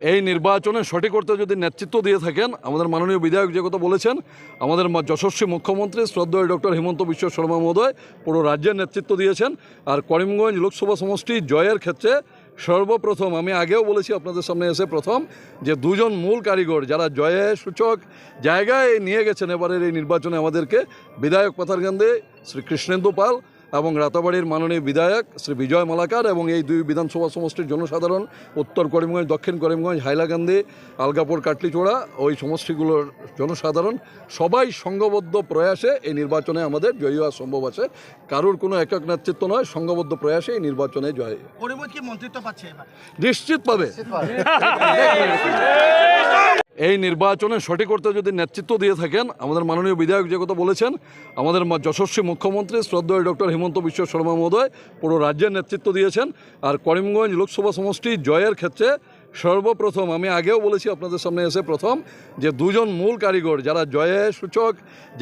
এই নির্বাচনে সঠিক করতে যদি নেতৃত্ব দিয়ে থাকেন, আমাদের মাননীয় বিধায়ক যে কথা বলেছেন, আমাদের যশস্বী মুখ্যমন্ত্রী শ্রদ্ধেয় ডক্টর হিমন্ত বিশ্ব শর্মা মহোদয় পুরো রাজ্যের নেতৃত্ব দিয়েছেন। আর করিমগঞ্জ লোকসভা সমষ্টি জয়ের ক্ষেত্রে সর্বপ্রথম, আমি আগেও বলেছি আপনাদের সামনে এসে প্রথম, যে দুজন মূল কারিগর যারা জয়ের সূচক জায়গায় নিয়ে গেছেন এবারের এই নির্বাচনে আমাদেরকে, বিধায়ক পাথারকান্দে শ্রী কৃষ্ণেন্দু পাল এবং রাতাবাড়ির মাননীয় বিধায়ক শ্রী বিজয় মালাকার এবং এই দুই বিধানসভা সমষ্টির জনসাধারণ উত্তর করিমগঞ্জ দক্ষিণ করিমগঞ্জ হাইলাকান্দি আলগাপুর কাটলিচোড়া ওই সমষ্টিগুলোর জনসাধারণ সবাই সংঘবদ্ধ প্রয়াসে এই নির্বাচনে আমাদের জয়ী হওয়া সম্ভব আছে। কারোর কোনো একক নেতৃত্ব নয় সংঘবদ্ধ প্রয়াসে এই নির্বাচনে জয়। করিমগঞ্জ কি এই নির্বাচনে সঠিক করতে যদি নেতৃত্ব দিয়ে থাকেন, আমাদের মাননীয় বিধায়ক যে কথা বলেছেন, আমাদের যশস্বী মুখ্যমন্ত্রী শ্রদ্ধেয় ডক্টর হিমন্ত বিশ্ব শর্মা মহোদয় পুরো রাজ্যের নেতৃত্ব দিয়েছেন। আর করিমগঞ্জ লোকসভা সমষ্টি জয়ের ক্ষেত্রে সর্বপ্রথম, আমি আগেও বলেছি আপনাদের সামনে এসে প্রথম, যে দুজন মূল কারিগর যারা জয়ের সূচক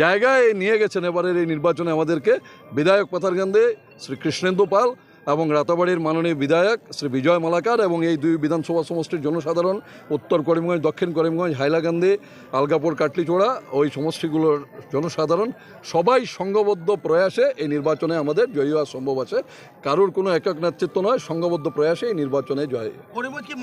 জায়গায় নিয়ে গেছেন এবারের এই নির্বাচনে আমাদেরকে, বিধায়ক পাথারকান্দে শ্রী কৃষ্ণেন্দু পাল এবং রাতাবাড়ির মাননীয় বিধায়ক শ্রী বিজয় মালাকার এবং এই দুই বিধানসভা সমষ্টির জনসাধারণ উত্তর করিমগঞ্জ দক্ষিণ করিমগঞ্জ হাইলাকান্দি আলগাপুর কাটলিচোড়া ওই সমষ্টিগুলোর জনসাধারণ সবাই সংঘবদ্ধ প্রয়াসে এই নির্বাচনে আমাদের জয়ী হওয়া সম্ভব আছে। কারোর কোনো একক নেতৃত্ব নয় সংঘবদ্ধ প্রয়াসে এই নির্বাচনে জয়। করিমগঞ্জ কি